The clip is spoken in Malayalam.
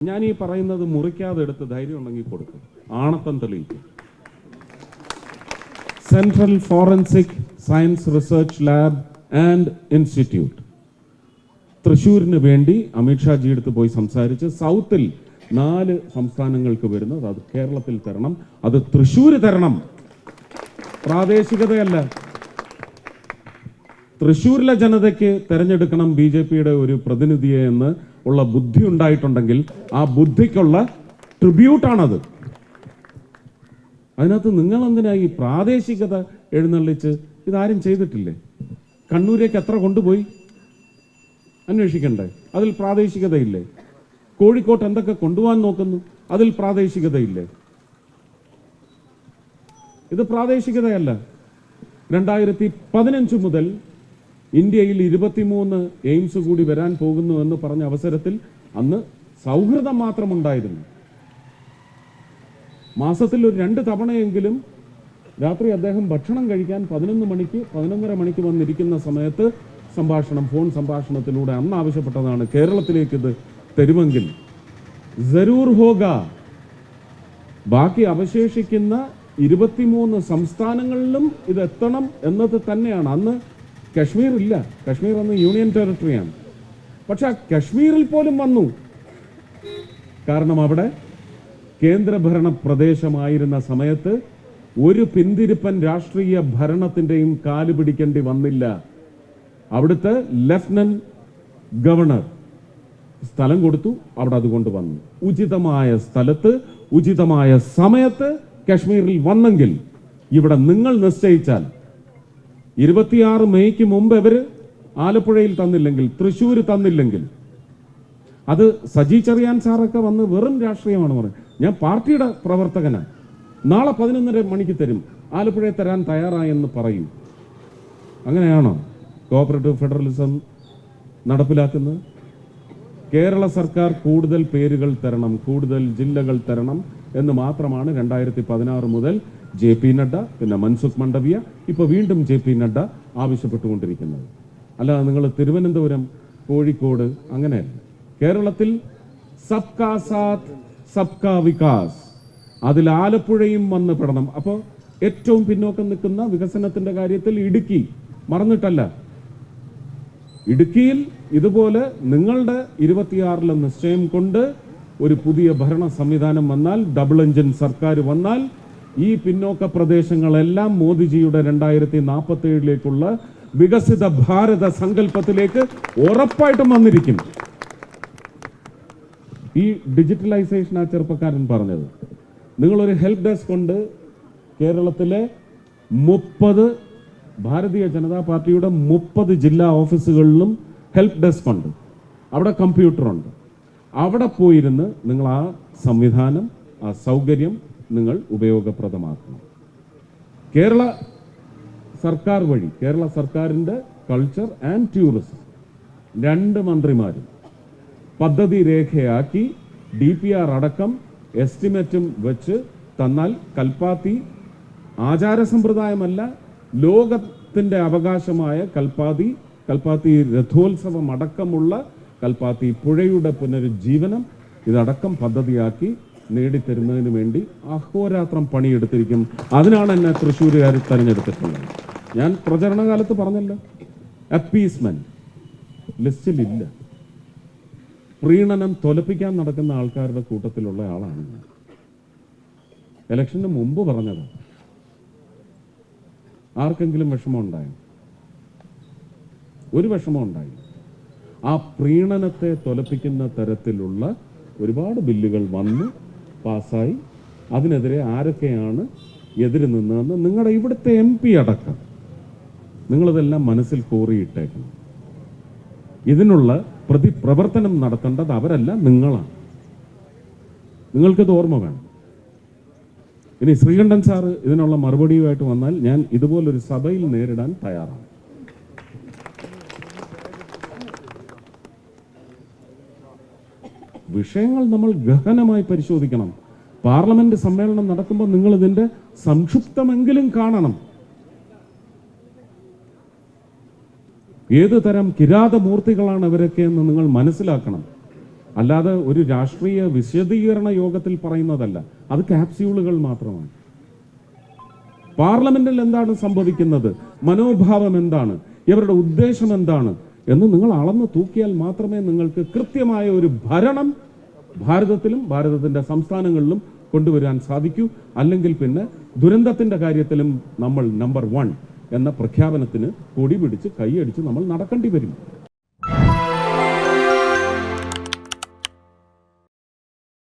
ഞാൻ ഈ പറയുന്നത് മുറിക്കാതെ എടുത്ത് ധൈര്യം ഉണ്ടെങ്കിൽ കൊടുക്കും. ആണത്തം തെളിയിക്കും. Central forensic science research lab and institute തൃശ്ശൂരിന് വേണ്ടി അമിത്ഷാജി അടുത്ത് പോയി സംസാരിച്ച് സൗത്തിൽ നാല് സംസ്ഥാനങ്ങൾക്ക് വരുന്നത് അത് കേരളത്തിൽ തരണം അത് തൃശ്ശൂര് തരണം. പ്രാദേശികതയല്ല. തൃശ്ശൂരിലെ ജനതയ്ക്ക് തെരഞ്ഞെടുക്കണം ബി ജെ പിയുടെ ഒരു പ്രതിനിധിയെ എന്ന് ഉള്ള ബുദ്ധി ഉണ്ടായിട്ടുണ്ടെങ്കിൽ ആ ബുദ്ധിക്കുള്ള ട്രിബ്യൂട്ടാണത്. അതിനകത്ത് നിങ്ങൾ എന്തിനാ ഈ പ്രാദേശികത എഴുന്നള്ളിച്ച് ഇതാരും ചെയ്തിട്ടില്ലേ? കണ്ണൂരേക്ക് എത്ര കൊണ്ടുപോയി? അന്വേഷിക്കണ്ടേ. അതിൽ പ്രാദേശികതയില്ലേ? കോഴിക്കോട്ട് എന്തൊക്കെ കൊണ്ടുപോകാൻ നോക്കുന്നു? അതിൽ പ്രാദേശികതയില്ലേ? ഇത് പ്രാദേശികതയല്ല. രണ്ടായിരത്തി പതിനഞ്ച് മുതൽ ഇന്ത്യയിൽ ഇരുപത്തിമൂന്ന് എയിംസ് കൂടി വരാൻ പോകുന്നു എന്ന് പറഞ്ഞ അവസരത്തിൽ അന്ന് സൗഹൃദം മാത്രമുണ്ടായിരുന്നു. മാസത്തിൽ ഒരു രണ്ട് തവണയെങ്കിലും രാത്രി അദ്ദേഹം ഭക്ഷണം കഴിക്കാൻ പതിനൊന്ന് മണിക്ക് പതിനൊന്നര മണിക്ക് വന്നിരിക്കുന്ന സമയത്ത് സംഭാഷണം ഫോൺ സംഭാഷണത്തിലൂടെ അന്ന് ആവശ്യപ്പെട്ടതാണ് കേരളത്തിലേക്ക് ഇത് തരുമെങ്കിൽ. ജരൂർ ഹോഗ ബാക്കി അവശേഷിക്കുന്ന ഇരുപത്തിമൂന്ന് സംസ്ഥാനങ്ങളിലും ഇത് എത്തണം എന്നത് തന്നെയാണ്. അന്ന് കശ്മീർ ഇല്ല കശ്മീർ അന്ന് യൂണിയൻ ടെറിട്ടറിയാണ്. പക്ഷെ ആ കശ്മീരിൽ പോലും വന്നു. കാരണം അവിടെ കേന്ദ്രഭരണ പ്രദേശമായിരുന്ന സമയത്ത് ഒരു പിന്തിരിപ്പൻ രാഷ്ട്രീയ ഭരണത്തിന്റെയും കാൽ പിടിക്കേണ്ടി വന്നില്ല. അവിടുത്തെ ലഫ്റ്റനന്റ് ഗവർണർ സ്ഥലം കൊടുത്തു. അവിടെ അതുകൊണ്ട് വന്നു. ഉചിതമായ സ്ഥലത്ത് ഉചിതമായ സമയത്ത് കശ്മീരിൽ വന്നെങ്കിൽ ഇവിടെ നിങ്ങൾ നിശ്ചയിച്ചാൽ ഇരുപത്തിയാറ് മെയ്ക്ക് മുമ്പ് അവർ ആലപ്പുഴയിൽ തന്നില്ലെങ്കിൽ തൃശ്ശൂർ തന്നില്ലെങ്കിൽ. അത് സജി ചെറിയാൻ സാറൊക്കെ വന്ന് വെറും രാഷ്ട്രീയമാണ് പറയുന്നത് ഞാൻ പാർട്ടിയുടെ പ്രവർത്തകനാണ് നാളെ പതിനൊന്നര മണിക്ക് തരും. ആലപ്പുഴയെ തരാൻ തയ്യാറായെന്ന് പറയും. അങ്ങനെയാണോ? കോപ്പറേറ്റീവ് ഫെഡറലിസം നടപ്പിലാക്കുന്നത്? കേരള സർക്കാർ കൂടുതൽ പേരുകൾ തരണം കൂടുതൽ ജില്ലകൾ തരണം. എന്ന് മാത്രമാണ് രണ്ടായിരത്തി പതിനാറ് മുതൽ ജെ പി നഡ്ഡ പിന്നെ മൻസുഖ് മണ്ഡവ്യ ഇപ്പൊ വീണ്ടും ജെ പി നഡ്ഡ ആവശ്യപ്പെട്ടുകൊണ്ടിരിക്കുന്നത്. അല്ലാതെ നിങ്ങൾ തിരുവനന്തപുരം കോഴിക്കോട് അങ്ങനെയല്ല. കേരളത്തിൽ സബ്കാ സാത്ത് സബ്കാ വികാസ്. അതിൽ ആലപ്പുഴയും വന്ന് പെടണം. അപ്പോൾ ഏറ്റവും പിന്നോക്കം നിൽക്കുന്ന വികസനത്തിന്റെ കാര്യത്തിൽ ഇടുക്കി. മറന്നിട്ടല്ല. ഇടുക്കിയിൽ ഇതുപോലെ നിങ്ങളുടെ ഇരുപത്തിയാറിലെ നിശ്ചയം കൊണ്ട് ഒരു പുതിയ ഭരണ സംവിധാനം വന്നാൽ ഡബിൾ എഞ്ചിൻ സർക്കാർ വന്നാൽ ഈ പിന്നോക്ക പ്രദേശങ്ങളെല്ലാം മോദിജിയുടെ രണ്ടായിരത്തി നാൽപ്പത്തി ഏഴിലേക്കുള്ള വികസിത ഭാരത സങ്കല്പത്തിലേക്ക് ഉറപ്പായിട്ടും വന്നിരിക്കും. ഈ ഡിജിറ്റലൈസേഷൻ ആ ചെറുപ്പക്കാരൻ പറഞ്ഞത്. നിങ്ങളൊരു ഹെൽപ്പ് ഡെസ്ക് കൊണ്ട് കേരളത്തിലെ മുപ്പത് ഭാരതീയ ജനതാ പാർട്ടിയുടെ മുപ്പത് ജില്ലാ ഓഫീസുകളിലും ഹെൽപ്പ് ഡെസ്ക് ഉണ്ട്. അവിടെ കമ്പ്യൂട്ടറുണ്ട് അവിടെ പോയിരുന്ന് നിങ്ങൾ ആ സംവിധാനം ആ സൗകര്യം നിങ്ങൾ ഉപയോഗപ്രദമാക്കണം. കേരള സർക്കാർ വഴി കേരള സർക്കാരിന്റെ കൾച്ചർ ആൻഡ് ടൂറിസം രണ്ട് മന്ത്രിമാരും പദ്ധതി രേഖയാക്കി ഡി പി ആർ അടക്കം എസ്റ്റിമേറ്റും വെച്ച് തന്നാൽ കൽപ്പാത്തി ആചാര സമ്പ്രദായമല്ല ലോകത്തിന്റെ അവകാശമായ കൽപ്പാത്തി കൽപ്പാത്തി രഥോത്സവം അടക്കമുള്ള കൽപ്പാത്തി പുഴയുടെ പുനരുജ്ജീവനം ഇതടക്കം പദ്ധതിയാക്കി നേടിത്തരുന്നതിന് വേണ്ടി അഹോരാത്രം പണിയെടുത്തിരിക്കും. അതിനാണ് എന്നെ തൃശ്ശൂരുകാർ തെരഞ്ഞെടുത്തിട്ടുള്ളത്. ഞാൻ പ്രചരണ കാലത്ത് പറഞ്ഞല്ലോ അപ്പീസ്മെന്റ് ലിസ്റ്റിലില്ല. പ്രീണനം തൊലപ്പിക്കാൻ നടക്കുന്ന ആൾക്കാരുടെ കൂട്ടത്തിലുള്ള ആളാണ് ഞാൻ. ഇലക്ഷന് മുമ്പ് പറഞ്ഞത്. ആർക്കെങ്കിലും വിഷമം ഉണ്ടായോ ഒരു വിഷമം ഉണ്ടായി ആ പ്രീണനത്തെ തൊലപ്പിക്കുന്ന തരത്തിലുള്ള ഒരുപാട് ബില്ലുകൾ വന്ന് പാസ്സായി. അതിനെതിരെ ആരൊക്കെയാണ് എതിര് നിന്നതെന്ന് നിങ്ങളുടെ ഇവിടുത്തെ എം പി അടക്കം. നിങ്ങളിതെല്ലാം മനസ്സിൽ കോറിയിട്ടേക്കണം. ഇതിനുള്ള പ്രതി പ്രവർത്തനം നടത്തേണ്ടത് അവരല്ല നിങ്ങളാണ്. നിങ്ങൾക്കത് ഓർമ്മ വേണം. ഇനി ശ്രീകണ്ഠൻ സാറ് ഇതിനുള്ള മറുപടിയുമായിട്ട് വന്നാൽ ഞാൻ ഇതുപോലൊരു സഭയിൽ നേരിടാൻ തയ്യാറാണ്. വിഷയങ്ങൾ നമ്മൾ ഗഹനമായി പരിശോധിക്കണം. പാർലമെന്റ് സമ്മേളനം നടക്കുമ്പോൾ നിങ്ങൾ ഇതിന്റെ സംക്ഷിപ്തമെങ്കിലും കാണണം. ഏത് തരം കിരാതമൂർത്തികളാണ് ഇവരൊക്കെ എന്ന് നിങ്ങൾ മനസ്സിലാക്കണം. അല്ലാതെ ഒരു രാഷ്ട്രീയ വിശദീകരണ യോഗത്തിൽ പറയുന്നതല്ല. അത് കാപ്സ്യൂളുകൾ മാത്രമാണ്. പാർലമെന്റിൽ എന്താണ് സംഭവിക്കുന്നത്? മനോഭാവം എന്താണ്? ഇവരുടെ ഉദ്ദേശം എന്താണ്? എന്ന് നിങ്ങൾ അളന്ന് തൂക്കിയാൽ മാത്രമേ നിങ്ങൾക്ക് കൃത്യമായ ഒരു ഭരണം ഭാരതത്തിലും ഭാരതത്തിന്റെ സംസ്ഥാനങ്ങളിലും കൊണ്ടുവരാൻ സാധിക്കൂ. അല്ലെങ്കിൽ പിന്നെ ദുരന്തത്തിന്റെ കാര്യത്തിലും നമ്മൾ നമ്പർ വൺ എന്ന പ്രഖ്യാപനത്തിന് കൊടി പിടിച്ച് കൈയടിച്ച് നമ്മൾ നടക്കേണ്ടി വരും.